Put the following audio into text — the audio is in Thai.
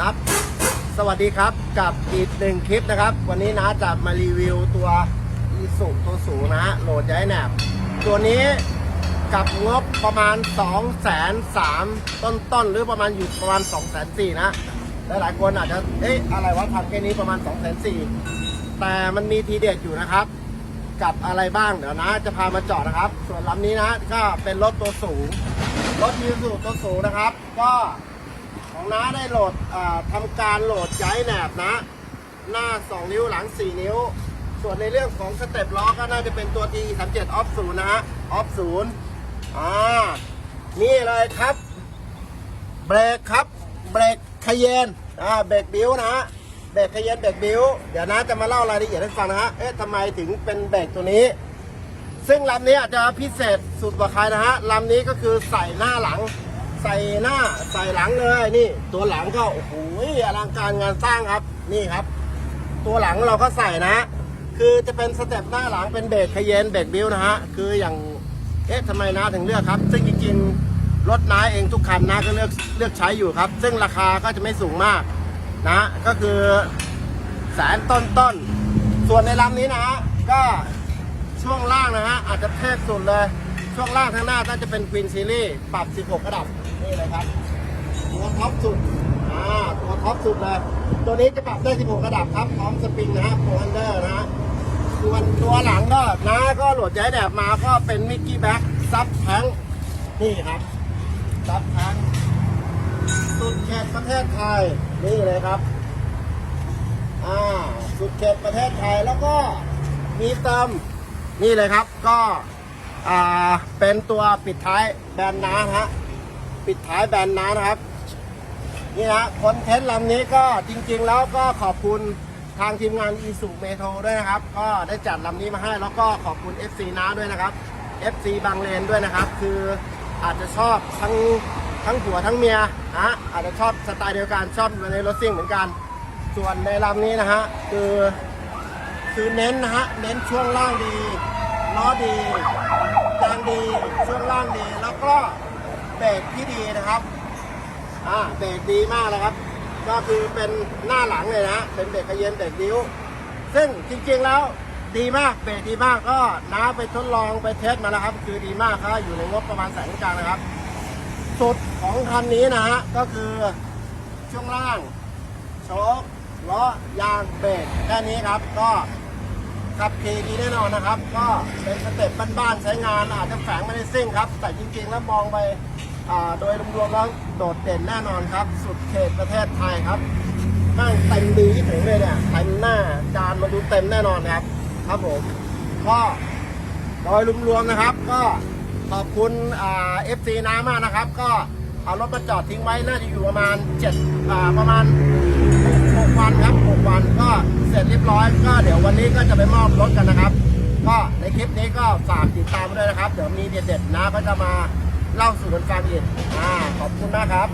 ครับ สวัสดีครับกับอีกหนึ่งคลิปนะครับ วันนี้นะจะมารีวิวตัวอีสุตัวสูงนะ โหลดย้ายแหนบตัวนี้กับงบประมาณ2 0 0 0 0ต้นต้นหรือประมาณอยู่ประมาณ 2 4 0 0 0นะหลายคนอาจจะเอ๊ะอะไรวะทำแค่นี้ประมาณ 2 4 0 0 0แต่มันมีทีเด็ดอยู่นะครับ กับอะไรบ้างเดี๋ยวนะ จะพามาเจาะนะครับ ส่วนลำนี้นะก็เป็นรถตัวสูงรถยูสุตัวสูงนะครับ ก็ ของน้าได้โหลดอ่าทำการโหลดย้ายแหนบนะ หน้า 2 นิ้วหลัง 4 นิ้ว ส่วนในเรื่องของสเต็ปล้อก็น่าจะเป็นตัว T 3 7 off 0นะฮะ off 0อ่านี่เลยครับเบรกครับเบรกคเยนอ่าเบรกบิ้วนะฮะเบรกคเยนเบรกบิ้วเดี๋ยวนะจะมาเล่ารายละเอียดให้ฟังนะฮะเอ๊ะทำไมถึงเป็นเบรกตัวนี้ ซึ่งลำนี้อาจจะพิเศษสุดกว่าใครนะฮะลำนี้ก็คือใส่หน้าหลัง ใส่หน้าใส่หลังเลยนี่ ตัวหลังก็โอ้โหอลังการงานสร้างครับนี่ครับ ตัวหลังเราก็ใส่นะ คือจะเป็นสเต็ปหน้าหลังเป็นเบรกคเยนเบรกบิวนะฮะคืออย่างเอ๊ะทำไมน้าถึงเลือกครับ ซึ่งจริงๆรถน้าเองทุกคันน้าก็เลือกเลือกใช้อยู่ครับ ซึ่งราคาก็จะไม่สูงมากนะ ก็คือแสนต้นต้นส่วนในลำนี้นะฮะก็ช่วงล่างนะฮะอาจจะเทพสุดเลย ช่วงล่างทางหน้าก็จะเป็น Queen Series ปรับ 16 ระดับ นี่เลยครับ ตัวท็อปสุด อ่า ตัวท็อปสุดเลย ตัวนี้จะปรับได้ 16 ระดับครับ พร้อมสปริงนะฮะโปรอันเดอร์นะฮะส่วนตัวหลังก็นะก็โหลดย้ายแดบมาก็เป็นมิกกี้แบ็กซับแทงนี่ครับ ซับแทงสุดเขตประเทศไทย นี่เลยครับ อ่า สุดเขตประเทศไทยแล้วก็มีเติมนี่เลยครับ ก็ อ่า เป็นตัวปิดท้ายแบรนด์น้าฮะ ปิดท้ายแบรนด์น้านะครับ นี่นะคอนเทนต์ลำนี้ก็จริงๆแล้วก็ขอบคุณทางทีมงานอีสุเมโทรด้วยนะครับ ก็ได้จัดลำนี้มาให้แล้วก็ขอบคุณ FC น้าด้วยนะครับ FC บางเลนด้วยนะครับ คืออาจจะชอบทั้งทั้งผัวทั้งเมียนะอาจจะชอบสไตล์เดียวกันชอบในรถซิ่งเหมือนกัน ส่วนในลำนี้นะฮะคือคือเน้นนะฮะเน้นช่วงล่างดีล้อดียางดีช่วงล่างดีแล้วก็ รกที่ดีนะครับ อ่าเบรกดีมากเลยครับ ก็คือเป็นหน้าหลังเลยนะเป็นเบรกขยเยนเบรกดิ้ว ซึ่งจริงๆแล้วดีมากเบรกดีมากก็น้าไปทดลองไปเทสมาแล้วครับ คือดีมากครับอยู่ในงบประมาณแสนกลางนะครับ สุดของคันนี้นะฮะก็คือช่วงล่างโชคล้อยางเบรกแค่นี้ครับก็ ขับขี่ดีแน่นอนนะครับ ก็เป็นสเต็ปบ้านๆใช้งานอาจจะแฝงไม่ได้ซิ่งครับ แต่จริงๆแล้วมองไปโดยรวมๆแล้วโดดเด่นแน่นอนครับ สุดเขตประเทศไทยครับนั่งเต็มดีที่ถึงเลยเนี่ยเต็มหน้าจานมาดูเต็มแน่นอนครับ ครับผมก็โดยรวมๆนะครับ ก็ขอบคุณเอฟซีน้ามากนะครับ ก็เอารถมาจอดทิ้งไว้น่าจะอยู่ประมาณ7ประมาณ6วันครับ6วันก็เสร็จเรียบ ร้อย ก็เดี๋ยววันนี้ก็จะไปมอบรถกันนะครับ ก็ในคลิปนี้ก็ฝากติดตามด้วยนะครับ เดี๋ยวมีเด็ดๆนะก็จะมาเล่าสู่กันฟังอีกอ่าขอบคุณมากครับ